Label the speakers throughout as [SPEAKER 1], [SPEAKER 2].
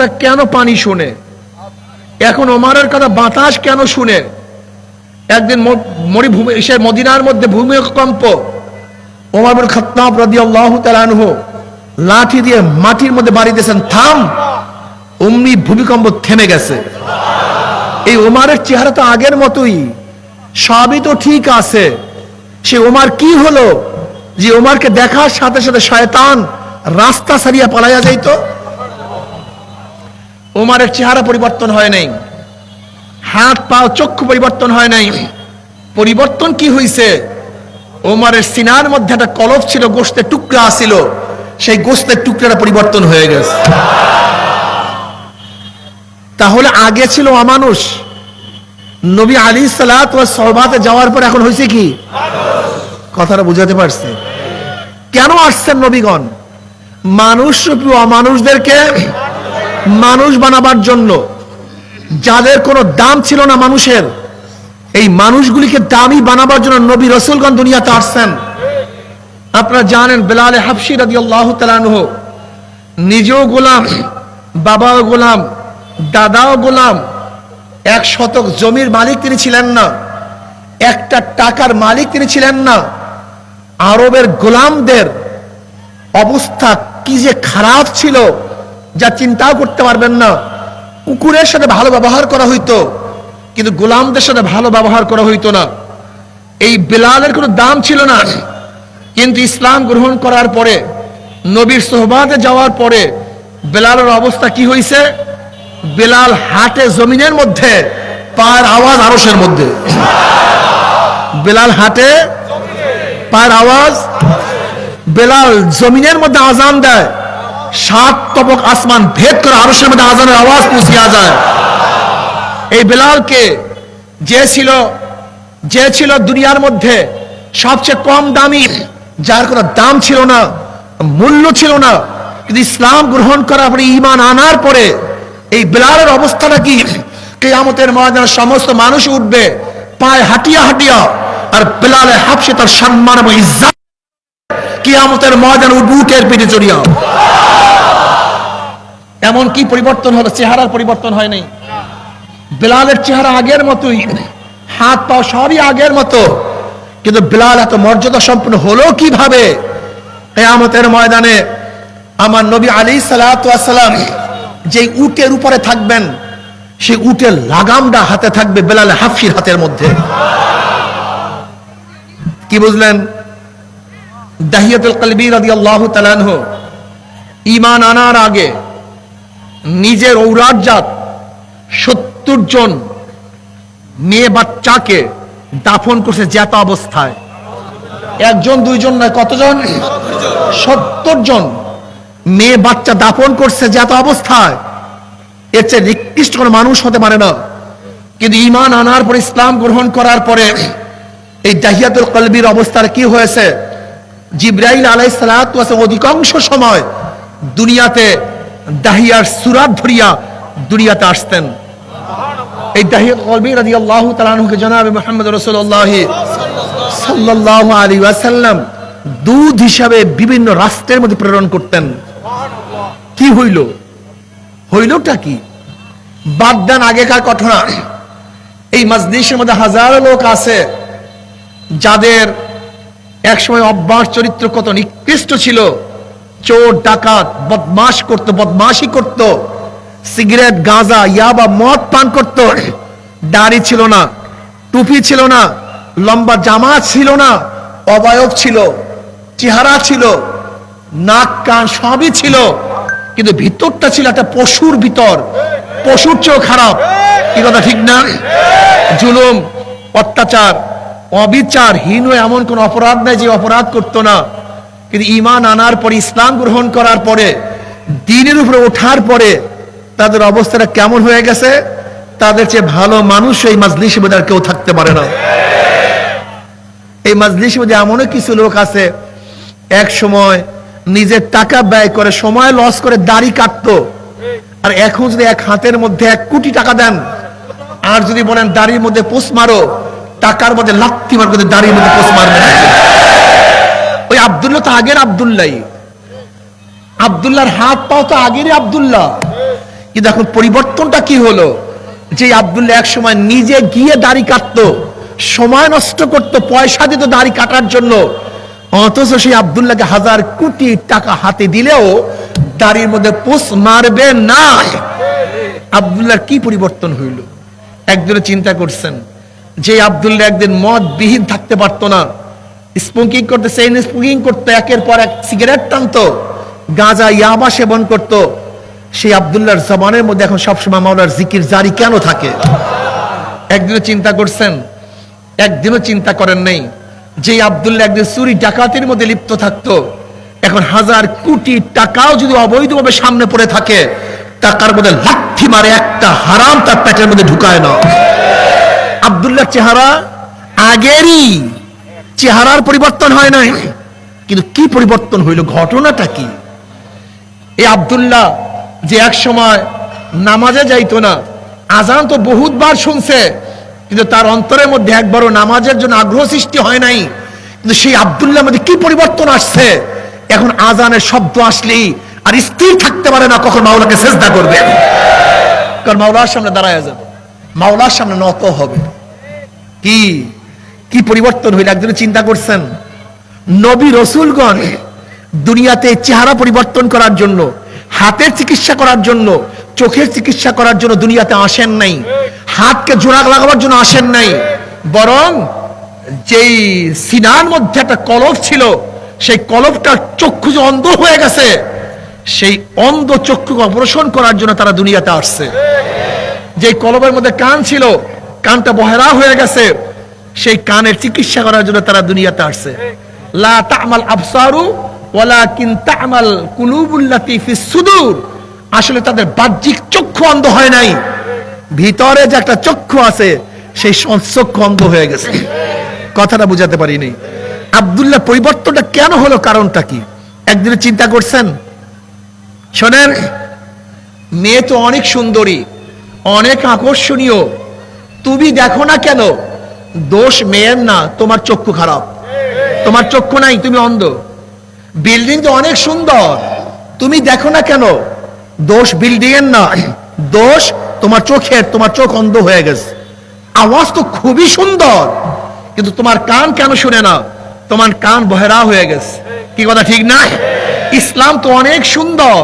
[SPEAKER 1] কথা কেন পানি শুনে? এখন ওমারের কথা বাতাস কেন শুনে? একদিন মরুভূমি, সে মদিনার মধ্যে ভূমিকম্প। ওমর বিন খাত্তাব রাদিয়াল্লাহু তাআলা আনহু লাঠি দিয়ে মাটির মধ্যে বাড়ি দিয়েছেন। থাম! অমনি ভূমিকম্প থেমে গেছে। এই ওমারের চেহারা তো আগের মতোই। সবই তো ঠিক আছে। সে ওমার কি হলো? যে ওমারকে দেখার সাথে সাথে শয়তান রাস্তা সারিয়া পালাইয়া যাইত? ওমারের চেহারা পরিবর্তন হয় নাই। হাত পা চক্ষু পরিবর্তন হয় নাই। পরিবর্তন কি হইছে? ওমারের সিনার মধ্যে একটা কলফ ছিল, গোস্তের টুকরা ছিল সেই গোস্তের টুকরাটা পরিবর্তন হয়ে গেছে। তাহলে আগে ছিল অমানুষ। নবী আলী সালাত সহবাতে যাওয়ার পর এখন হয়েছে কি? কথাটা বুঝাতে পারছে। কেন আসছেন নবীগণ? মানুষ রূপী অমানুষদেরকে মানুষ বানাবার জন্য। যাদের কোনো দাম ছিল না মানুষের, এই মানুষগুলিকে দামি বানাবার জন্য নবী রসুলগঞ্জ দুনিয়াতে আসছেন। আপনারা জানেন, বেলালে হাফসি রাদি আল্লাহ তালানহ নিজেও গোলাম, বাবাও গোলাম, দাদাও গোলাম, এক শতক জমির মালিক তিনি ছিলেন না, একটা টাকার মালিক তিনি ছিলেন না। আরবের গোলামদের অবস্থা কি যে খারাপ ছিল। যা চিন্তাও করতে পারবেন না। কুকুরের সাথে ভালো ব্যবহার করা হইতো, কিন্তু গোলামদের সাথে ভালো ব্যবহার করা হইতো না। এই বেলালের কোনো দাম ছিল না। কিন্তু ইসলাম গ্রহণ করার পরে, নবীর সোহবাতে যাওয়ার পরে বেলালের অবস্থা কি হয়েছে বেলাল হাটে জমিনের মধ্যে, পায়ের আওয়াজ আরসের মধ্যে। বেলাল হাটে পায়ের আওয়াজ, বেলাল জমিনের মধ্যে আজান দেয়। সাত তবক আসমান ভেদ করে আরসের মধ্যে আজানের আওয়াজ পৌঁছিয়া যায়। এই বেলালকে যে ছিল যে ছিল দুনিয়ার মধ্যে সবচেয়ে কম দামি, যার কোনো দাম ছিল না, মূল্য ছিল না, কিন্তু ইসলাম গ্রহণ করার পরে ইমান আনার পরে এই বেলালের অবস্থাটা কি? কেয়ামতের ময়দানে সমস্ত মানুষ উঠবে, পায়ে হাঁটিয়া হাঁটিয়া, আর বেলালে হাফসে তার সম্মান এবং ইজ্জত, কিয়ামতের ময়দান উঠবে উটের পিঠে চড়িয়া। এমন কি পরিবর্তন হলো? চেহারার পরিবর্তন হয় নাই। বেলালের চেহারা আগের মতোই। হাত পাও সবই আগের মতো। কিন্তু বেলাল এত মর্যাদা সম্পন্ন হলো কীভাবে? কেয়ামতের ময়দানে আমার নবী আলী সালাম যে উটের উপরে থাকবেন, সেই উটের লাগামটা হাতে থাকবে বেলালে হাফির হাতের মধ্যে। কি বুঝলেন? দাহিয়াতুল কলবি রাদিয়াল্লাহু তাআলা ঈমান আনার আগে নিজের ঔরাজ্জাত সত্তর জন মেয়ে বাচ্চাকে দাফন করছে জ্যাতা অবস্থায়। একজন, দুইজন নয়, কতজন? সত্তর জন মেয়ে বাচ্চা দাফন করছে জ্যাতা অবস্থায়। এর চেয়ে নিকৃষ্ট কোনো মানুষ হতে পারে না। কিন্তু ঈমান আনার পর, ইসলাম গ্রহণ করার পরে এই দাহিয়াতুল কলবির অবস্থার কি হয়েছে? জিব্রাইল আলাই সালাত অধিকাংশ সময় দুনিয়াতে দাহিয়ার সুরাত ধরিয়া দুনিয়াতে আসতেন। এই দাহিয়াত কলবি রাদি আল্লাহ তালানহুকে জানাবে মোহাম্মদ রসুল্লাহ সাল্লাহ আলী ওয়াসাল্লাম দুধ হিসাবে বিভিন্ন রাষ্ট্রের মধ্যে প্রেরণ করতেন। কি হইল? হইলটা কি? বাদ দেন আগেকার ঘটনা। এই মজলিসের মধ্যে হাজারো লোক আছে যাদের একসময় অভ্যাস চরিত্র কত নিকৃষ্ট ছিল। চোর, ডাকাত, বদমাশ করত বদমাশি করত। সিগারেট, গাঁজা, ইয়াবা, মদ পান করত। দাড়ি ছিল না, টুপি ছিল না, লম্বা জামা ছিল না, অবয়ব ছিল, চেহারা ছিল, নাক, কান সবই ছিল। কিন্তু ভিতরটা ছিল একটা পশুর ভিতর। পশুর চেয়েও খারাপ। কি কথা, ঠিক না? জুলুম, অত্যাচার, অবিচার, হীন এমন কোন অপরাধ নাই যে অপরাধ করতো না। কিন্তু ইমান আনার পরে, ইসলাম গ্রহণ করার পরে, দিনের উপরে ওঠার পরে তাদের অবস্থাটা কেমন হয়ে গেছে? তাদের চেয়ে ভালো মানুষ এই মাজলিস আর কেউ থাকতে পারে না। এই মাজলিস মধ্যে এমনও কিছু লোক আছে, এক সময় নিজের টাকা ব্যয় করে, সময় লস করে দাড়ি কাটতো। আর এখন যদি এক হাতের মধ্যে এক কোটি টাকা দেন, আর যদি বলেন দাড়ির মধ্যে পোষ মারো, টাকার মধ্যে লাত্তি মার দাড়ির মধ্যে পোষ মারবে। না। ওই আবদুল্লাহ তো আগের আবদুল্লাহ আবদুল্লাহর হাত পাও তো আগেরই আবদুল্লাহ। কিন্তু এখন পরিবর্তনটা কি হলো? যে আবদুল্লাহ এক সময় নিজে গিয়ে দাড়ি কাটতো, সময় নষ্ট করতো, পয়সা দিত দাড়ি কাটার জন্য। অথচ সেই আবদুল্লাহকে হাজার কোটি টাকা হাতে দিলেও দাড়ির মধ্যে পোষ মারবে না। আবদুল্লাহর কি পরিবর্তন হইল? একজনে চিন্তা করছেন যে আবদুল্লাহ একদিন মদ বিহীন থাকতে পারতো না। স্মোকিং করতে সেই স্মোকিং করতো একের পর এক সিগারেট টানতো, গাঁজা ইয়াবা সেবন করত। সেই আবদুল্লাহর জবানের মধ্যে এখন সবসময় মাওলার জিকির জারি কেন থাকে? একদিনও চিন্তা করছেন, একদিনও চিন্তা করেন নেই। যে আবদুল্লাহ একদিন চুরি ডাকাতির মধ্যে লিপ্ত থাকতো, এখন হাজার কোটি টাকাও যদি অবৈধভাবে সামনে পড়ে থাকে টাকার মধ্যে লাঠি মারে একটা হারাম তার পেটের মধ্যে ঢুকায় না। আবদুল্লাহ চেহারা আগেরই। চেহারার পরিবর্তন হয় নাই। কিন্তু কি পরিবর্তন হইল? ঘটনাটা কি? এই আবদুল্লাহ যে এক সময় নামাজে যাইতো না, আজান তো বহুতবার শুনছে, কিন্তু তার অন্তরের মধ্যে একবারও নামাজের জন্য আগ্রহ সৃষ্টি হয় নাই। কিন্তু সেই আবদুল্লাহ মধ্যে কি পরিবর্তন আসছে? এখন আজানের শব্দ আসলেই আর স্থির থাকতে পারে না কখন মাওলাকে চেষ্টা করবে। কারণ মাওলার সামনে দাঁড়ায় যাবে। মাওলার সামনে নত হবে। কি? কি পরিবর্তন হইল? একজন চিন্তা করছেন, নবী রসুলগণ দুনিয়াতে চেহারা পরিবর্তন করার জন্য, হাতের চিকিৎসা করার জন্য, চোখের চিকিৎসা করার জন্য দুনিয়াতে আসেন নাই, হাতকে জোড়া লাগাবার জন্য আসেন নাই, বরং যেই সিনার মধ্যে একটা কলব ছিল, সেই কলবটার চক্ষু যে অন্ধ হয়ে গেছে, সেই অন্ধ চক্ষু অপারেশন করার জন্য তারা দুনিয়াতে আসছে। যে কলবের মধ্যে কান ছিল, কানটা বহেরা হয়ে গেছে সেই কানের চিকিৎসা করার জন্য তারা দুনিয়াতে আসছে। লা তামাল আবসারু ওয়ালাকিন তামাল সুদূর। আসলে তাদের বাহ্যিক চক্ষু অন্ধ হয় নাই। ভিতরে যে একটা চক্ষু আছে, সেই চক্ষু অন্ধ হয়ে গেছে। কথাটা বুঝাতে পারিনি। আব্দুল্লাহ, পরিবর্তনটা কেন হলো কারণটা কি? একদিনে চিন্তা করছেন? শোনেন, মেয়ে তো অনেক সুন্দরী, অনেক আকর্ষণীয়। তুমি দেখো না কেন? দোষ মেয়ের না, তোমার চক্ষু খারাপ। তোমার চক্ষু নাই, তুমি অন্ধ। বিল্ডিং তো অনেক সুন্দর, তুমি দেখো না কেন? দোষ বিল্ডিং এর না, দোষ তোমার চোখের, তোমার চোখ অন্ধ হয়ে গেছে। আওয়াজ তো খুবই সুন্দর, কিন্তু তোমার কান কেন শুনে না? তোমার কান বহেরা হয়ে গেছে। কি কথা ঠিক না? ইসলাম তো অনেক সুন্দর,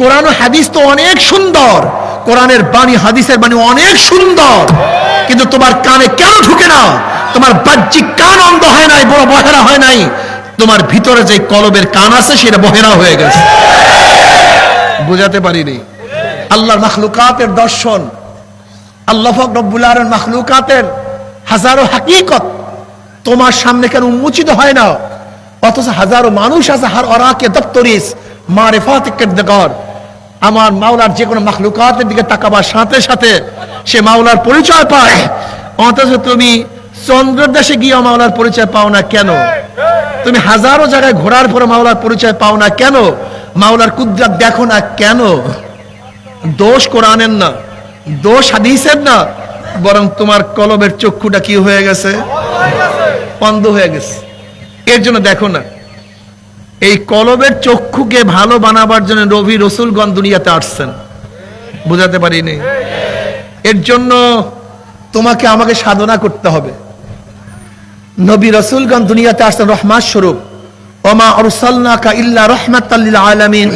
[SPEAKER 1] কোরআন হাদিস তো অনেক সুন্দর, কোরআনের বাণী, হাদিসের বাণী অনেক সুন্দর। কিন্তু তোমার কানে কেন ঢুকে না? তোমার বাহ্যিক কান অন্ধ হয় নাই, বড় বহেরা হয় নাই। তোমার ভিতরে যে কলবের কান আছে, সেটা বহেরা হয়ে গেছে। বুঝাতে পারিনি। আল্লাহর মাখলুকাতের দর্শন, আল্লাহ রব্বুল আলম মাখলুকাতের হাজারো হাকিকত তোমার সামনে কেন উন্মোচিত হয় না? অথচ হাজারো মানুষ আছে, হার অরাকে দপ্তরিস, মারেফাত কেদ্দগর আমার মাওলার যে কোনো মাখলুকাতের দিকে তাকাবার সাথে সাথে সে মাওলার পরিচয় পায়। অথচ তুমি চন্দ্রের দেশে গিয়ে মাওলার পরিচয় পাও না কেন? তুমি হাজারো জায়গায় ঘোরার পরে মাওলার পরিচয় পাও না কেন? মাওলার কুদরাত দেখো না কেন? দোষ কোরআনের না, দোষ হাদিসের না, বরং তোমার কলবের চক্ষুটা কি হয়ে গেছে? বন্ধ হয়ে গেছে। এর জন্য দেখো না। এই কলবের চক্ষুকে ভালো বানাবার জন্য রবি রসুলগণ দুনিয়াতে আসছেন। বুঝাতে পারিনি? এর জন্য তোমাকে আমাকে সাধনা করতে হবে। নবী রসুলগণ দুনিয়াতে আসছেন রহমান স্বরূপ। ওমা অরসালনাকা ইল্লা রহমাতাল্লিল আলামিন।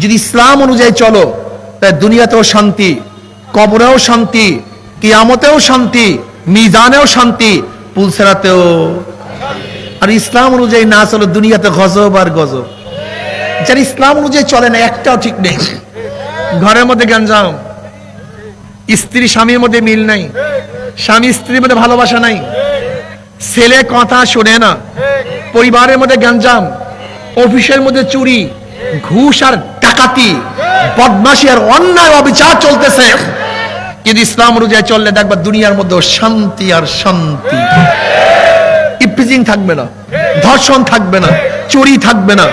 [SPEAKER 1] যদি ইসলাম অনুযায়ী চলো তাই দুনিয়াতেও শান্তি, কবরেও শান্তি, কিয়ামতেও শান্তি, মিজানেও শান্তি, পুলসেরাতেও আর ইসলাম অনুযায়ী না চলো দুনিয়াতে গজব আর গজব। যারা ইসলাম অনুযায়ী চলে না, একটাও ঠিক নেই। ঘরের মধ্যে গঞ্জাম, স্ত্রী স্বামীর মধ্যে মিল নাই, স্বামী স্ত্রীর মধ্যে ভালোবাসা নাই, ছেলে কথা শোনে না, পরিবারের মধ্যে গঞ্জাম, অফিসের মধ্যে চুরি, ঘুষ আর ডাকাতি, বদমাশি আর অন্যায় অবিচার চলতেছে। কিন্তু ইসলাম অনুযায়ী চললে দেখবা দুনিয়ার মধ্যে শান্তি আর শান্তি। ইফিজিং থাকবে না, ধর্ষণ থাকবে না, চুরি থাকবে না।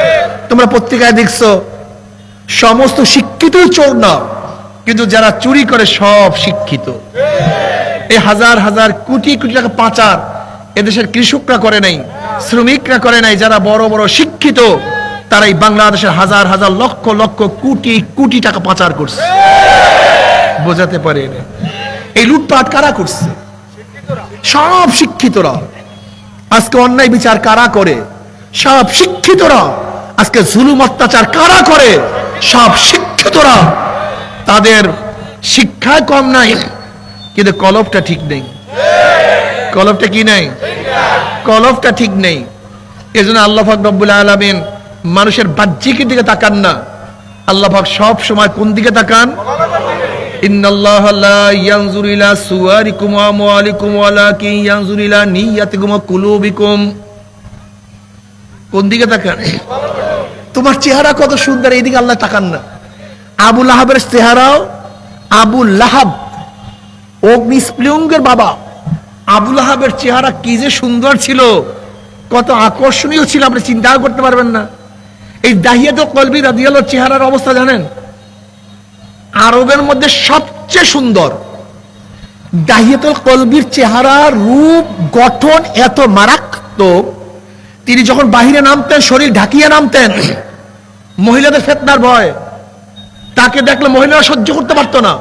[SPEAKER 1] তোমরা পত্রিকায় দেখছ, সমস্ত শিক্ষিতই চোর না কিন্তু যারা চুরি করে সব শিক্ষিত। এই হাজার হাজার কোটি কোটি টাকা পাচার এদেশের কৃষকরা করে নাই, শ্রমিকরা করে নাই, যারা বড় বড় শিক্ষিত, তারাই বাংলাদেশের হাজার হাজার লক্ষ লক্ষ কোটি কোটি টাকা পাচার করছে। বোঝাতে পারে এই লুটপাট কারা করছে? সব শিক্ষিতরা। আজকে অন্যায় বিচার কারা করে? সব শিক্ষিতরা। আজকে জুলুম অত্যাচার কারা করে? সব শিক্ষিতরা। তাদের শিক্ষায় কম নাই, কিন্তু কলবটা ঠিক নেই। কলবটা কি নেই? কলবটা ঠিক নেই। এজন্য আল্লাহ পাক রব্বুল আলামিন মানুষের বাহ্যিকের দিকে তাকান না। আল্লাহ পাক সব সময় কোন দিকে তাকান? লা ইয়ানজুরু ইলা সুওয়ারিকুম ওয়া আমওয়ালিকুম ওয়ালাকিন ইয়ানজুরু ইলা নিয়াতিকুম ওয়া কুলুবিকুম। কোন দিকে তাকান? তোমার চেহারা কত সুন্দর, এইদিকে আল্লাহ তাকান না। আবু লাহাবের চেহারাও আবু লাহাব অগ্নিস্প্লিয়ঙ্গের বাবা। আবু লাহাবের চেহারা কি যে সুন্দর ছিল, কত আকর্ষণীয় ছিল, আপনি চিন্তাও করতে পারবেন না। এই দাহিয়াত কলবি রাদিয়াল্লাহর চেহারার অবস্থা জানেন? আরবের মধ্যে সবচেয়ে সুন্দর। দাহিয়াতুল কলবির চেহারা, রূপ, গঠন এত মারাত্মক। তিনি যখন বাহিরে নামতেন, শরীর ঢাকিয়ে নামতেন, মহিলাদের ফেতনার ভয়। তাকে দেখলে মহিলারা সহ্য করতে পারতো না।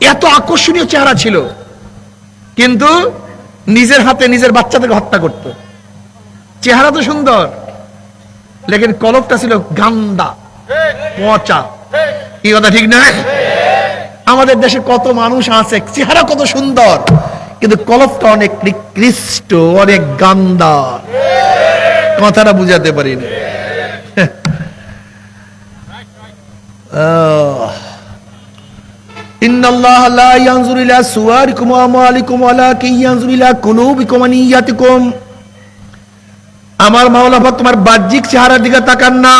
[SPEAKER 1] এত আকর্ষণীয় চেহারা ছিল। কিন্তু নিজের হাতে নিজের বাচ্চাদেরকে হত্যা করত। চেহারা তো সুন্দর, লেকিন কলবটা ছিল গান্দা, পচা। কি কথা, ঠিক না? আমাদের দেশে কত মানুষ আছে, চেহারা কত সুন্দর, কিন্তু কলপটা অনেক নিকৃষ্ট, অনেক গান্দা কথাটা বুঝাতে পারি না আমার মাওলা তোমার বাহ্যিক চেহারার দিকে তাকান না।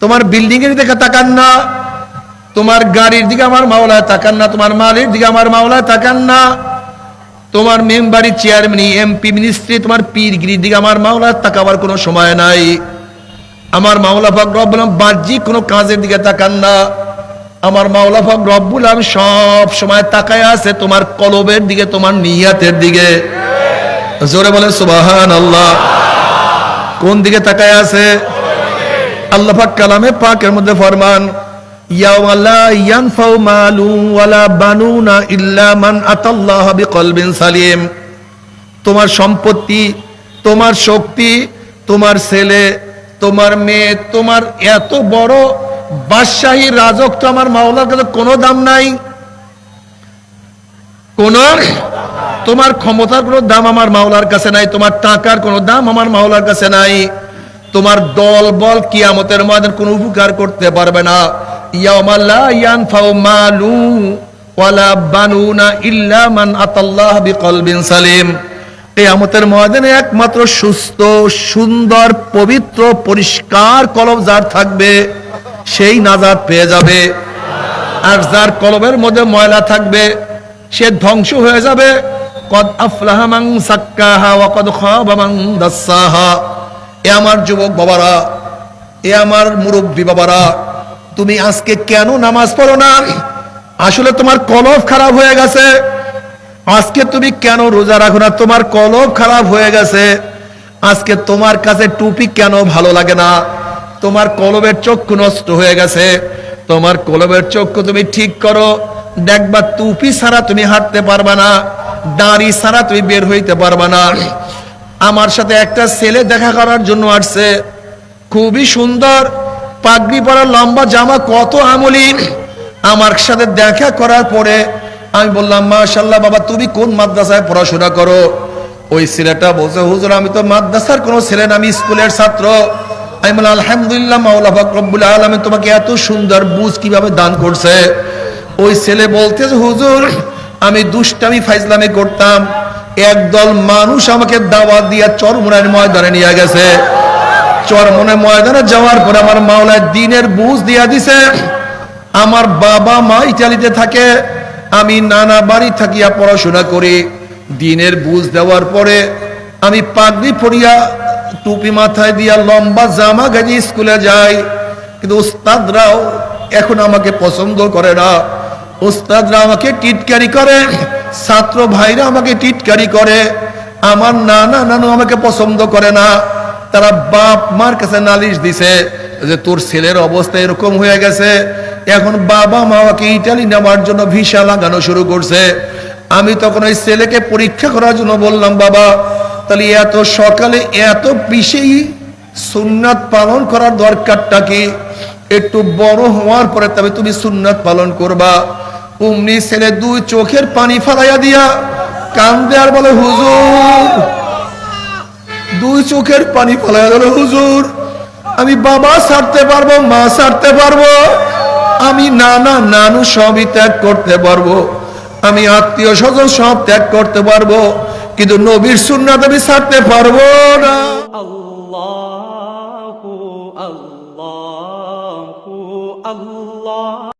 [SPEAKER 1] তোমার বিল্ডিং এর দিকে তাকান না। তোমার গাড়ির দিকে আমার মাওলা তাকান না। তোমার মালের দিকে আমার মাওলা তাকান না। তোমার মেম্বারি চেয়ারম্যান, এমপি, মিনিস্ট্রি, তোমার পীরগিরির দিকে আমার মাওলা তাকাবার কোনো সময় নাই। আমার মাওলা পাক রব্বুল বাহ্যিক কোনো কাজের দিকে তাকান না। আমার মাওলা পাক রব্বুল আলামিন সব সময় তাকায় আছে তোমার কলবের দিকে, তোমার নিয়াতের দিকে। জোরে বলে সুবাহান আল্লাহ কোন দিকে তাকায় আছে? আল্লাহ পাক কালামে পাকের মধ্যে ফরমান মান তোমার সম্পত্তি, তোমার শক্তি, তোমার ছেলে, তোমার মেয়ে, তোমার এত বড় বাদশাহী রাজত্ব আমার মাওলার কাছে কোনো দাম নাই। কোন, তোমার ক্ষমতার কোনো দাম আমার মাওলার কাছে নাই, তোমার টাকার কোনো দাম আমার মাওলার কাছে নাই। তোমার দল বল কিয়ামতের ময়দান কোনো উপকার করতে পারবে না। ইয়াউমা লা ইয়ানফাউ মালু ওয়ালা বানুনা ইল্লা মান আতাল্লাহ বিকলবিন সালিম। একমাত্র সুস্থ, সুন্দর, পবিত্র, পরিষ্কার কলব যার থাকবে, সেই নাজাত পেয়ে যাবে। আর যার কলবের মধ্যে ময়লা থাকবে, সে ধ্বংস হয়ে যাবে। কদ আফলাহা মান সাক্কাহা ওয়া কদ খাবা মান দাসসাহা এ আমার যুবক বাবারা, এ আমার মুরব্বী বাবারা, তুমি আজকে কেন নামাজ পড়ো না? আসলে তোমার কলব খারাপ হয়ে গেছে। আজকে তুমি কেন রোজা রাখো না? তোমার কলব খারাপ হয়ে গেছে। আজকে তোমার কাছে টুপি কেন ভালো লাগে না? তোমার কলবের চক্ষু নষ্ট হয়ে গেছে। তোমার কলবের চক্ষু তুমি ঠিক করো। দেখবা টুপি ছাড়া তুমি হাঁটতে পারবা না। দাঁড়ি ছাড়া তুমি বের হইতে পারবা না। আমার সাথে একটা ছেলে দেখা করার জন্য আসছে। খুবই সুন্দর। পাগড়ি পরা লম্বা জামা, কত আমলি আমার সাথে দেখা করার পরে আমি বললাম মাশাল্লাহ বাবা, তুমি কোন মাদ্রাসায় পড়াশোনা করো? ওই ছেলেটা বলছে, হুজুর, আমি তো মাদ্রাসার কোনো ছেলে না, আমি স্কুলের ছাত্র। আমি বললাম, আলহামদুলিল্লাহ, মাওলা পাক রব্বুল আলামিন তোমাকে এত সুন্দর বুঝ কীভাবে দান করছে। ওই ছেলে বলতেছে, হুজুর, আমি দুষ্টামি, ফাইজলামি করতাম। একদল মানুষ আমাকে দাওয়াত দিয়া চরমুনার ময়দানে নিয়ে গেছে। চরমনে ময়দানে যাওয়ার পরে আমার মাওলায় দিনের বুঝ দিয়া দিছে, আমার বাবা মা ইটালিতে থাকে, আমি নানা বাড়ি থাকিয়া পড়াশোনা করি। দিনের বুঝ দেওয়ার পরে আমি পাগড়ি পরিয়া টুপি মাথায় দিয়া লম্বা জামা গাজি স্কুলে যাই, কিন্তু উস্তাদরাও এখন আমাকে পছন্দ করে না। উস্তাদরা আমাকে টিটকারি করে, ছাত্র ভাইরা আমাকে টিটকারি করে, আমার নানা নানু আমাকে পছন্দ করে না। তারা বাপ মার কাছে নালিশ দিছে যে তোর ছেলের অবস্থা এরকম হয়ে গেছে, এখন বাবা মা ওকে ইটালি নেওয়ার জন্য ভিসা লাগানো শুরু করছে। আমি তখন ওই ছেলেকে পরীক্ষা করার জন্য বললাম, বাবা, তাহলে এত সকালে এত পিছেই সুন্নাত পালন করার দরকারটা কি? একটু বড় হওয়ার পরে তবে তুমি সুন্নাত পালন করবা। অমনি ছেলে দুই চোখের পানি ফালাইয়া দিয়া কান্দে আর বলে, হুজুর। দুই চোখের পানি ফালাইয়া দিল হুজুর, আমি বাবা ছাড়তে পারব, মা ছাড়তে পারব? আমি নানা নানু সবই ত্যাগ করতে পারব। আমি আত্মীয় স্বজন সব ত্যাগ করতে পারব, কিন্তু নবীর সুন্নাত আমি ছাড়তে পারব না।